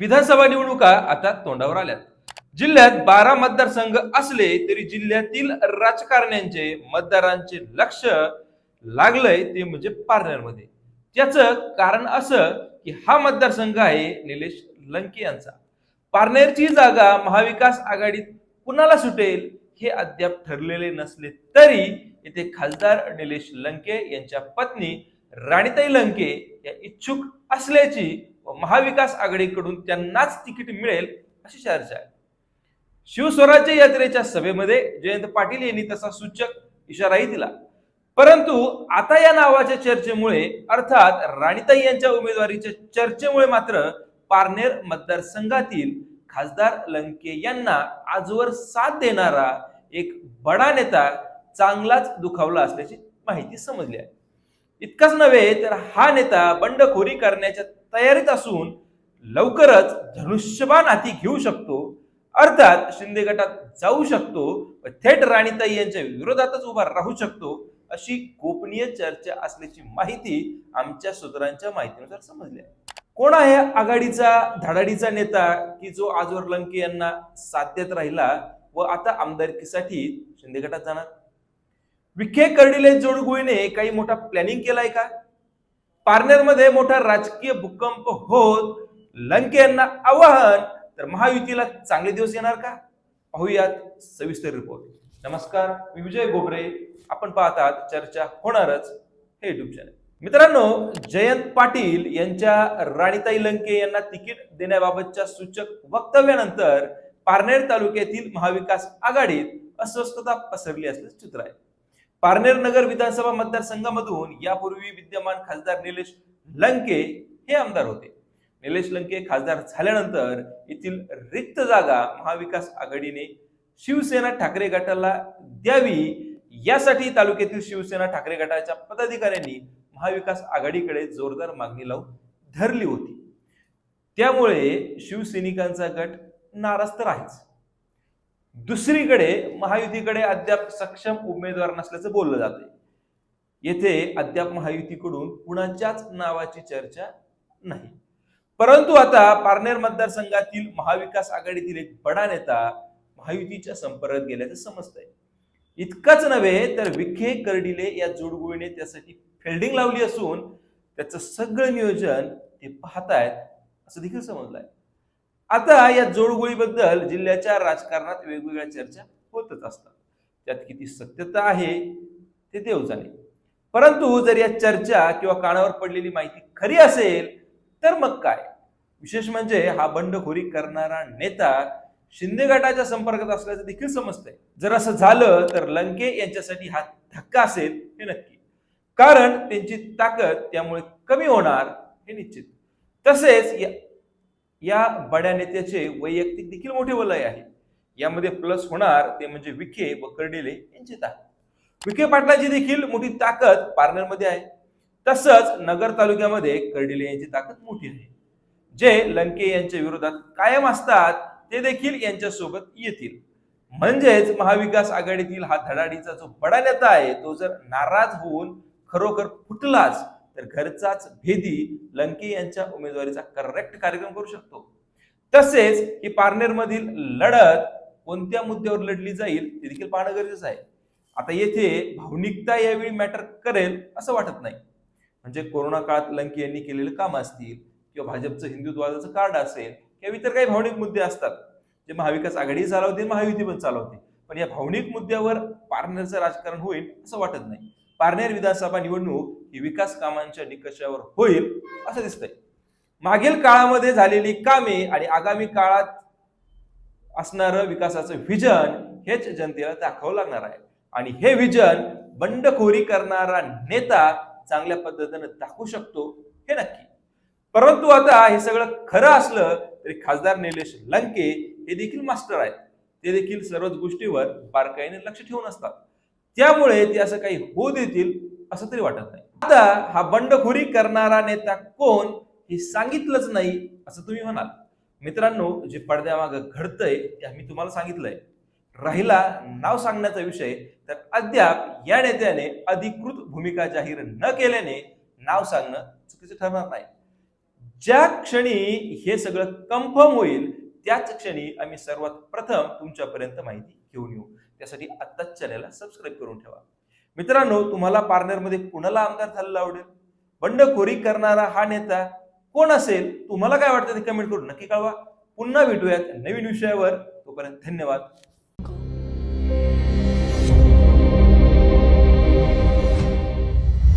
विधानसभा निवडणुका आता तोंडावर आल्यात. जिल्ह्यात बारा मतदारसंघ असले तरी जिल्ह्यातील राजकारण्यांचे मतदारांचे लक्ष लागलंय ते म्हणजे पारनेरमध्ये. त्याचं कारण असं की हा मतदारसंघ आहे निलेश लंके यांचा. पारनेरची जागा महाविकास आघाडीत कुणाला सुटेल हे अद्याप ठरलेले नसले तरी येथे खासदार निलेश लंके यांच्या पत्नी राणीताई लंके या इच्छुक असल्याची महाविकास आघाडीकडून त्यांनाच तिकीट मिळेल अशी चर्चा आहे. शिवस्वराज्य यात्रेच्या सभेमध्ये जयंत पाटील यांनी तसा सूचक इशाराही दिला. परंतु आता या नावाच्या चर्चेमुळे अर्थात राणीताई यांच्या उमेदवारीच्या चर्चेमुळे मात्र पारनेर मतदारसंघातील खासदार लंके यांना आजवर साथ देणारा एक बडा नेता चांगलाच दुखावला असल्याची माहिती समजली आहे. इतकाच नव्हे तर हा नेता बंडखोरी करण्याच्या तयारीत असून लवकरच धनुष्यबाण हाती घेऊ शकतो. अर्थात शिंदे गटात जाऊ शकतो व थेट राणीताई यांच्या विरोधातच उभा राहू शकतो अशी गोपनीय चर्चा असल्याची माहिती आमच्या सूत्रांच्या माहितीनुसार समजली. आहे कोण आहे आघाडीचा धडाडीचा नेता की जो आजवर लंके यांना साध्यत राहिला व आता आमदारकीसाठी शिंदे गटात जाणार? विखे कर्डिले जोडगुळीने काही मोठा प्लॅनिंग केलाय का? पारनेरमध्ये मोठा राजकीय भूकंप होत लंके यांना आवाहन तर महायुतीला चांगले दिवस येणार का? पाहूयात सविस्तर रिपोर्ट नमस्कार मी विजय गोबरे आपण पाहतात चर्चा होणारच हे युट्यूब चॅनल मित्रांनो जयंत पाटील यांच्या राणीताई लंके यांना तिकीट देण्याबाबतच्या सूचक वक्तव्यानंतर पारनेर तालुक्यातील महाविकास आघाडीत अस्वस्थता पसरली असल्याचं चित्र आहे. पारनेर नगर विधानसभा मतदारसंघामधून यापूर्वी विद्यमान खासदार निलेश लंके हे आमदार होते. निलेश लंके खासदार झाल्यानंतर येथील रिक्त जागा महाविकास आघाडीने शिवसेना ठाकरे गटाला द्यावी. यासाठी तालुक्यातील शिवसेना ठाकरे गटाच्या पदाधिकाऱ्यांनी महाविकास आघाडीकडे जोरदार मागणी लावून धरली होती. त्यामुळे शिवसैनिकांचा गट नाराज तर आहेच. दुसरीकडे महायुतीकडे अद्याप सक्षम उमेदवार नसल्याचं बोललं जाते येथे अद्याप महायुतीकडून कुणाच्याच नावाची चर्चा नाही. परंतु आता पारनेर मतदारसंघातील महाविकास आघाडीतील एक बडा नेता महायुतीच्या संपर्कात गेल्याचं समजतंय. इतकंच नव्हे तर विखे कर्डिले या जोडगोळीने त्यासाठी फिल्डिंग लावली असून त्याचं सगळं नियोजन ते पाहतायत असं देखील समजलंय. आता या जोडगोळीबद्दल जिल्ह्याच्या राजकारणात वेगवेगळ्या चर्चा होतच असतात. त्यात किती सत्यता आहे ते देव जाणे. परंतु जर या चर्चा किंवा कानावर पडलेली माहिती खरी असेल तर मग काय? विशेष म्हणजे हा बंडखोरी करणारा नेता शिंदे गटाच्या संपर्कात असल्याचं देखील समजतंय. जर असं झालं तर लंके यांच्यासाठी हा धक्का असेल हे नक्की. कारण त्यांची ताकद त्यामुळे कमी होणार हे निश्चित. तसेच या- या बड्या नेत्याचे वैयक्तिक देखील मोठे वलय आहे. यामध्ये प्लस होणार ते म्हणजे विखे व कर्डिले यांची ताकद विखे पाटलाची देखील मोठी ताकद पार्लरमध्ये आहे. तसंच नगर तालुक्यामध्ये कर्डिले यांची ताकद मोठी आहे. जे लंके यांच्या विरोधात कायम असतात ते देखील यांच्या सोबत येतील. म्हणजेच महाविकास आघाडीतील हा धडाडीचा जो बडा नेता आहे तो जर नाराज होऊन खरोखर फुटलाच तर घरचाच भेदी लंके यांच्या उमेदवारीचा करेक्ट कार्यक्रम करू शकतो. तसेच ही पारनेरमधील लढत कोणत्या मुद्द्यावर लढली जाईल ते देखील पाहणं गरजेचं आहे. आता येथे भावनिकता यावेळी मॅटर करेल असं वाटत नाही. म्हणजे कोरोना काळात लंके यांनी केलेलं काम असतील किंवा भाजपचं हिंदुत्वाचं कार्ड असेल किंवा इतर काही भावनिक मुद्दे असतात. जे महाविकास आघाडी चालवते महायुती पण चालवते पण या भावनिक मुद्द्यावर पारनेरचं राजकारण होईल असं वाटत नाही. पारनेर विधानसभा निवडणूक ही विकास कामांच्या निकषावर होईल असं दिसतंय. मागील काळामध्ये झालेली कामे आणि आगामी काळात असणारं विकासाचं व्हिजन हेच जनतेला दाखवावं लागणार आहे. आणि हे व्हिजन बंडखोरी करणारा नेता चांगल्या पद्धतीनं दाखवू शकतो हे नक्की. परंतु आता हे सगळं खरं असलं तरी खासदार निलेश लंके हे देखील मास्टर आहेत. ते देखील सर्वच गोष्टीवर बारकाईने लक्ष ठेवून असतात. त्यामुळे ते असं काही होऊ देतील असं तरी वाटत नाही. आता हा बंडखोरी करणारा नेता कोण हे सांगितलंच नाही असं तुम्ही म्हणाल. मित्रांनो जे पडद्यामागं घडतंय ते आम्ही तुम्हाला सांगितलंय. राहिला नाव सांगण्याचा विषय तर अद्याप या नेत्याने अधिकृत भूमिका जाहीर न केल्याने नाव सांगणं चुकीचं ठरणार नाही. ज्या क्षणी हे सगळं कन्फर्म होईल त्याच क्षणी आम्ही सर्वात प्रथम तुमच्यापर्यंत माहिती घेऊन येऊ. त्यासाठी आत्ताच चॅनलला सबस्क्राईब करून ठेवा. मित्रांनो तुम्हाला पार्टनरमध्ये कुणाला आमदार झालेला आवडेल? बंडखोरी करणारा हा नेता कोण असेल? तुम्हाला काय वाटतं ते कमेंट करून नक्की कळवा. पुन्हा भेटूयात नवीन विषयावर. तोपर्यंत धन्यवाद.